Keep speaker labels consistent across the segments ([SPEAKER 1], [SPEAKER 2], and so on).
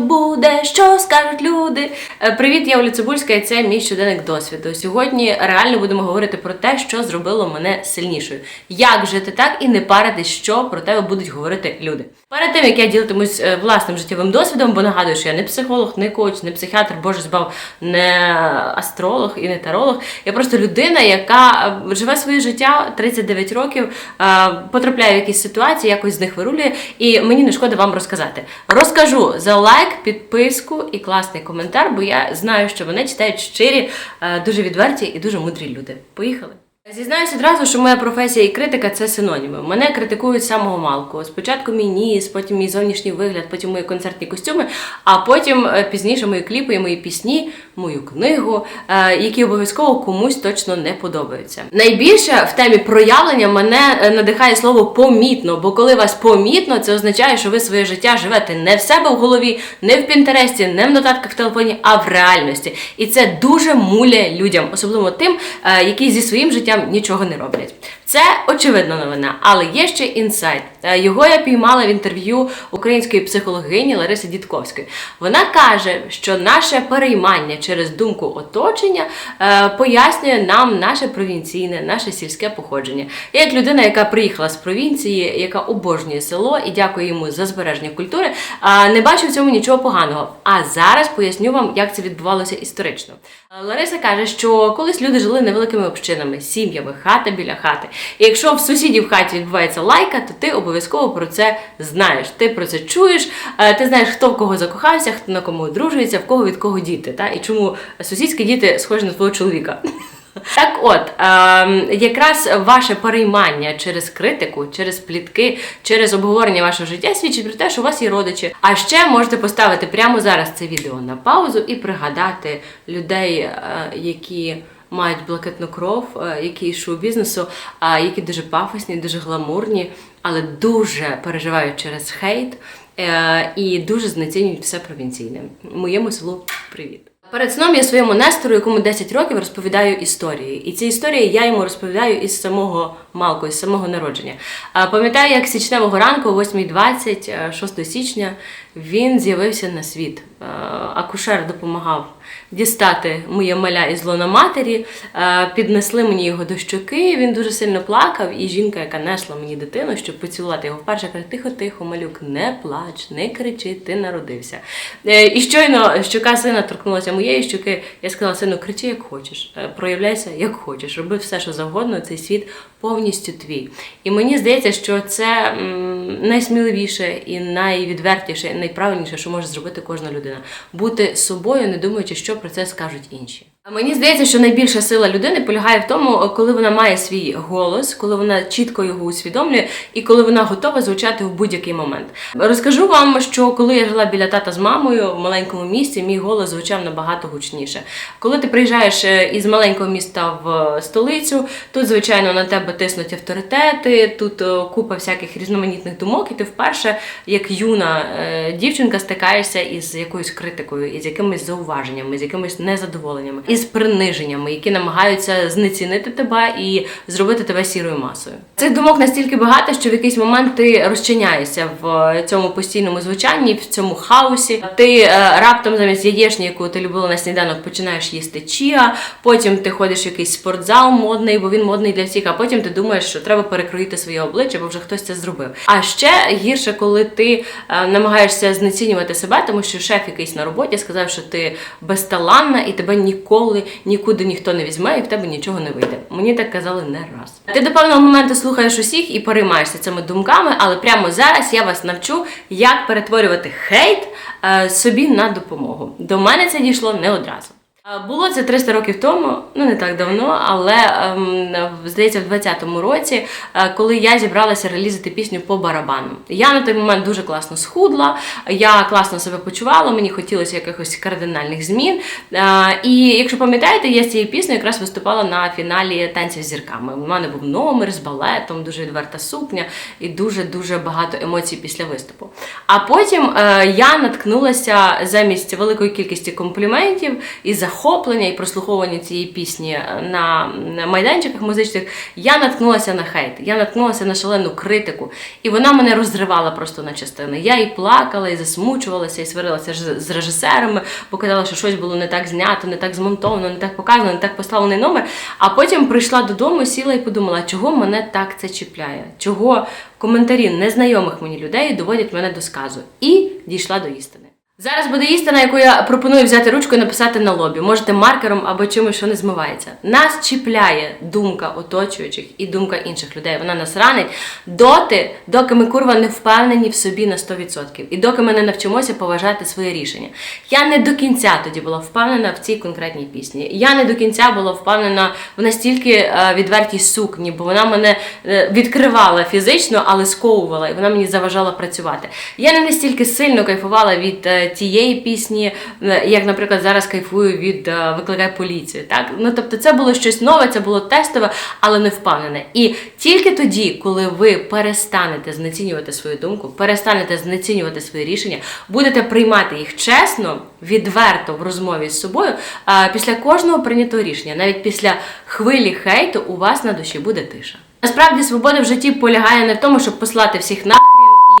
[SPEAKER 1] буде, Привіт, я Оля Цибульська, і це мій щоденник досвіду. Сьогодні реально будемо говорити про те, що зробило мене сильнішою. Як жити так і не паритись, що про тебе будуть говорити люди. Перед тим як я ділитимусь е, власним життєвим досвідом, бо нагадую, що я не психолог, не коуч, не психіатр, боже збав, не астролог і не таролог. Я просто людина, яка е, живе своє життя 39 років, е, потрапляє в якісь ситуації, якось з них вирулює, і мені не шкода вам розказати. Розкажу за лайк, підписку і класний коментар, бо я знаю, що мене читають щирі, е, дуже відверті і дуже мудрі люди. Поїхали! Зізнаюся одразу, що моя професія і критика це синоніми. Мене критикують з самого малку. Спочатку мій ніс, потім мій зовнішній вигляд, потім мої концертні костюми, а потім е, пізніше мої кліпи і мої пісні, мою книгу, е, які обов'язково комусь точно не подобаються. Найбільше в темі проявлення мене е, надихає слово помітно, бо коли вас помітно, це означає, що ви своє життя живете не в себе в голові, не в Пінтересті, не в нотатках в телефоні, а в реальності. І це дуже муляє людям, особливо тим, які зі своїм життям нічого не роблять. Це очевидна новина, але є ще інсайт. Е, Його я піймала в інтерв'ю української психологині Лариси Дідковської. Вона каже, що наше переймання через думку оточення е, пояснює нам наше провінційне, наше сільське походження. Я як людина, яка приїхала з провінції, яка обожнює село і дякую йому за збереження культури, е, не бачу в цьому нічого поганого. А зараз поясню вам, як це відбувалося історично. Лариса каже, що колись люди жили невеликими общинами, сім'ями, хата біля хати. Якщо в сусідів в хаті відбувається лайка, то ти обов'язково про це знаєш. Ти про це чуєш, е, ти знаєш, хто в кого закохався, хто на кому одружується, в кого від кого діти, та? і чому сусідські діти схожі на твого чоловіка. Так от, е, якраз ваше переймання через критику, через плітки, через обговорення вашого життя свідчить про те, що у вас є родичі. А ще можете поставити прямо зараз це відео на паузу і пригадати людей, е, які мають блакитну кров, е, які з шоу-бізнесу, е, які дуже пафосні, дуже гламурні, але дуже переживають через хейт е, і дуже знецінюють все провінційне. Моєму селу привіт. Перед сном я своєму Нестору, якому 10 років, розповідаю історії. І ці історії я йому розповідаю із самого малку, із самого народження. А, Пам'ятаю, як січневого ранку, о 8.20, е, 6 січня, він з'явився на світ. Е, Акушер допомагав дістати моє маля із лона матері, е, піднесли мені його до щоки. Він дуже сильно плакав, і жінка, яка несла мені дитину, щоб поцілувати його вперше, каже: тихо, тихо, малюк, не плач, не кричи, ти народився. Е, І щойно щока сина торкнулася моєї щоки, я сказала, сину, кричи як хочеш, е, проявляйся як хочеш, роби все, що завгодно, цей світ повністю твій. І мені здається, що це найсміливіше і найвідвертіше, і найправильніше, що може зробити кожна людина. Бути собою, не думаючи, що про це скажуть інші. Мені здається, що найбільша сила людини полягає в тому, коли вона має свій голос, коли вона чітко його усвідомлює, і коли вона готова звучати в будь-який момент. Розкажу вам, що коли я жила біля тата з мамою в маленькому місті, мій голос звучав набагато гучніше. Коли ти приїжджаєш е, із маленького міста в столицю, тут, звичайно, на тебе тиснуть авторитети, тут е, купа всяких різноманітних думок, і ти вперше, як юна е, дівчинка, стикаєшся із якоюсь критикою, із якимись зауваженнями, з якимись незадоволеннями, із приниженнями, які намагаються знецінити тебе і зробити тебе сірою масою. Цих думок настільки багато, що в якийсь момент ти розчиняєшся в цьому постійному звучанні, в цьому хаосі. Ти е, раптом замість яєчні, яку ти любила на сніданок, починаєш їсти чіа. Потім ти ходиш в якийсь спортзал модний, бо він модний для всіх. А потім ти думаєш, що треба перекроїти своє обличчя, бо вже хтось це зробив. А ще гірше, коли ти е, намагаєшся знецінювати себе, тому що шеф якийсь на роботі сказав, що ти безталанна і тебе ніколи нікуди ніхто не візьме, і в тебе нічого не вийде. Мені так казали не раз. Ти до певного моменту слухаєш усіх і переймаєшся цими думками, але прямо зараз я вас навчу, як перетворювати хейт е, собі на допомогу. До мене це дійшло не одразу. Е, Було це 300 років тому, ну не так давно, але ем, здається, в 20-му році, е, коли я зібралася релізити пісню по барабану. Я на той момент дуже класно схудла, я класно себе почувала, мені хотілося якихось кардинальних змін. Е, І якщо пам'ятаєте, я з цією піснею якраз виступала на фіналі танців з зірками. У мене був номер з балетом, дуже відверта сукня і дуже дуже багато емоцій після виступу. А потім я наткнулася замість великої кількості компліментів і захоплення захоплення і прослуховування цієї пісні на майданчиках музичних, я наткнулася на хейт, я наткнулася на шалену критику, і вона мене розривала просто на частини. Я і плакала, і засмучувалася, і сварилася з режисерами, бо казала, що щось було не так знято, не так змонтовано, не так показано, не так поставлений номер. А потім прийшла додому, сіла і подумала, чого мене так це чіпляє, чого коментарі незнайомих мені людей доводять мене до сказу. І дійшла до істини. Зараз буде істина, яку я пропоную взяти ручку і написати на лобі. Можете маркером або чимось, що не змивається. Нас чіпляє думка оточуючих і думка інших людей. Вона нас ранить доти, доки ми курва не впевнені в собі на 100%. І доки ми не навчимося поважати своє рішення. Я не до кінця тоді була впевнена в цій конкретній пісні. Я не до кінця була впевнена в настільки е, відвертій сукні, бо вона мене е, відкривала фізично, але сковувала, і вона мені заважала працювати. Я не настільки сильно кайфувала від е, тієї пісні, е, як, наприклад, зараз кайфую від е, викликай поліцію. Так? Ну тобто, це було щось нове, це було тестове, але не впевнене. І тільки тоді, коли ви перестанете знецінювати свою думку, перестанете знецінювати свої рішення, будете приймати їх чесно, відверто в розмові з собою. а Після кожного прийнятого рішення, навіть після хвилі хейту, у вас на душі буде тиша. Насправді свобода в житті полягає не в тому, щоб послати всіх нахрін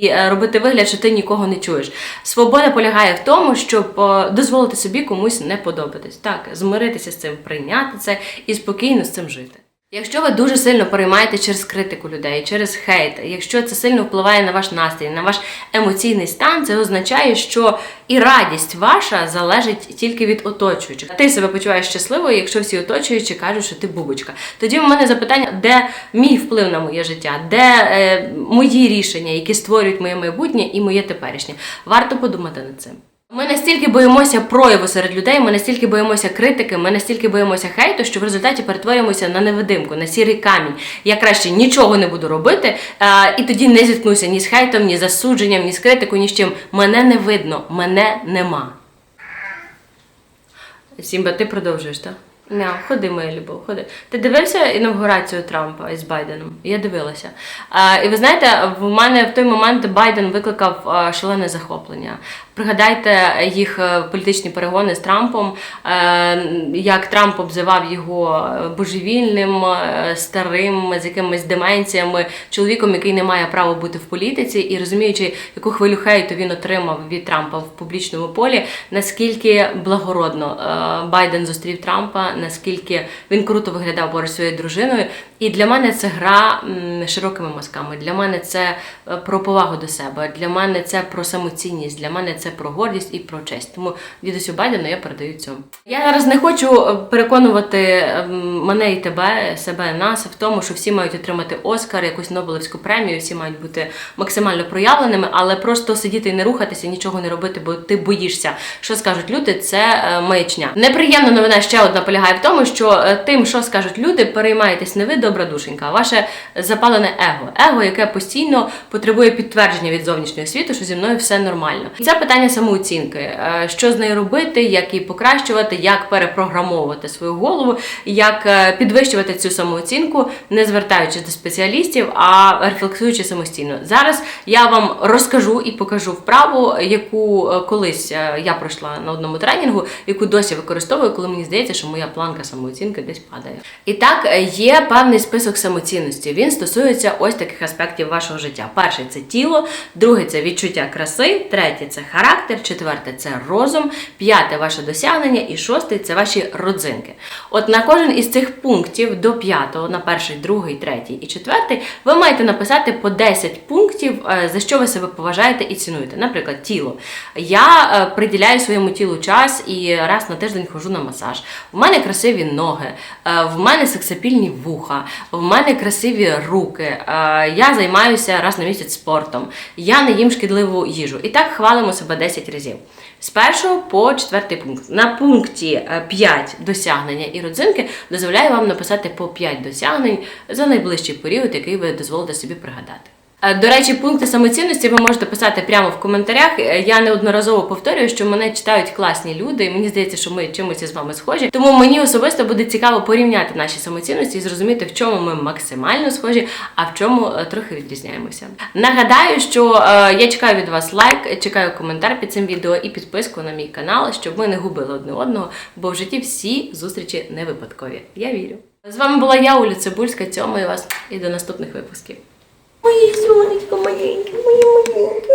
[SPEAKER 1] і е, робити вигляд, що ти нікого не чуєш. Свобода полягає в тому, щоб е, дозволити собі комусь не подобатись. Так, змиритися з цим, прийняти це і спокійно з цим жити. Якщо ви дуже сильно переймаєте через критику людей, через хейт, якщо це сильно впливає на ваш настрій, на ваш емоційний стан, це означає, що і радість ваша залежить тільки від оточуючих. Ти себе почуваєш щасливою, якщо всі оточуючі кажуть, що ти бубочка. Тоді в мене запитання, де мій вплив на моє життя, де е, мої рішення, які створюють моє майбутнє і моє теперішнє. Варто подумати над цим. Ми настільки боїмося прояву серед людей, ми настільки боїмося критики, ми настільки боїмося хейту, що в результаті перетворюємося на невидимку, на сірий камінь. Я краще нічого не буду робити, а, і тоді не зіткнуся ні з хейтом, ні з засудженням, ні з критикою, ні з чим. Мене не видно, мене нема. Сімба, ти продовжуєш, так? Не, ходи, моя любов, ходи. Ти дивився інавгурацію Трампа із Байденом? Я дивилася. А, і ви знаєте, в мене в той момент Байден викликав шалене захоплення. Пригадайте їх е, політичні перегони з Трампом, е, як Трамп обзивав його божевільним, е, старим, з якимись деменціями, чоловіком, який не має права бути в політиці, і розуміючи, яку хвилю хейту він отримав від Трампа в публічному полі, наскільки благородно Байден зустрів Трампа, наскільки він круто виглядав поруч своєю дружиною. І для мене це гра широкими мазками. Для мене це е, про повагу до себе. Для мене це про самоцінність. Для мене це про гордість і про честь. Тому дідусю Байдену я передаю цьому. Я зараз не хочу е, переконувати ем, мене і тебе, себе, нас в тому, що всі мають отримати Оскар, якусь Нобелевську премію, всі мають бути максимально проявленими, але просто сидіти і не рухатися, нічого не робити, бо ти боїшся, що скажуть люди. Це е, маячня. Неприємна новина ще одна полягає в тому, що тим, що скажуть люди, переймаєтесь не ви, добра душенька, а ваше запалене его. Его, яке постійно потребує підтвердження від зовнішнього світу, що зі мною все нормально. І це питання самооцінки, Е, що з нею робити, як її покращувати, як перепрограмовувати свою голову, як е, підвищувати цю самооцінку, не звертаючись до спеціалістів, а рефлексуючи самостійно. Зараз я вам розкажу і покажу вправу, яку е, колись я пройшла на одному тренінгу, яку досі використовую, коли мені здається, що моя планка самооцінки десь падає. І так є певний список самоцінності. Він стосується ось таких аспектів вашого життя. Перший це тіло, другий це відчуття краси, третє це характер, четверте це розум, п'яте ваше досягнення, і шостий це ваші родзинки. От на кожен із цих пунктів до п'ятого, на перший, другий, третій і четвертий, ви маєте написати по 10 пунктів, е, за що ви себе поважаєте і цінуєте. Наприклад, тіло. Я е, приділяю своєму тілу час і раз на тиждень ходжу на масаж. У мене красиві ноги, е, в мене сексапільні вуха, в мене красиві руки. е, Я займаюся раз на місяць спортом. Я не їм шкідливу їжу. І так хвалимо себе 10 разів. З першого по четвертий пункт. На пункті е, 5 досягнення і родзинки дозволяю вам написати по 5 досягнень за найближчий період, який ви дозволите собі пригадати. Е, До речі, пункти самоцінності ви можете писати прямо в коментарях. Е, Я неодноразово повторюю, що мене читають класні люди, і мені здається, що ми чимось із вами схожі. Тому мені особисто буде цікаво порівняти наші самоцінності і зрозуміти, в чому ми максимально схожі, а в чому е, трохи відрізняємося. Нагадаю, що я чекаю від вас лайк, чекаю коментар під цим відео і підписку на мій канал, щоб ми не губили одне одного, бо в житті всі зустрічі не випадкові. Я вірю. З вами була я, Оля Цибульська. Цьомаю вас і до наступних випусків. Мои сонечко, мои, мои, мои.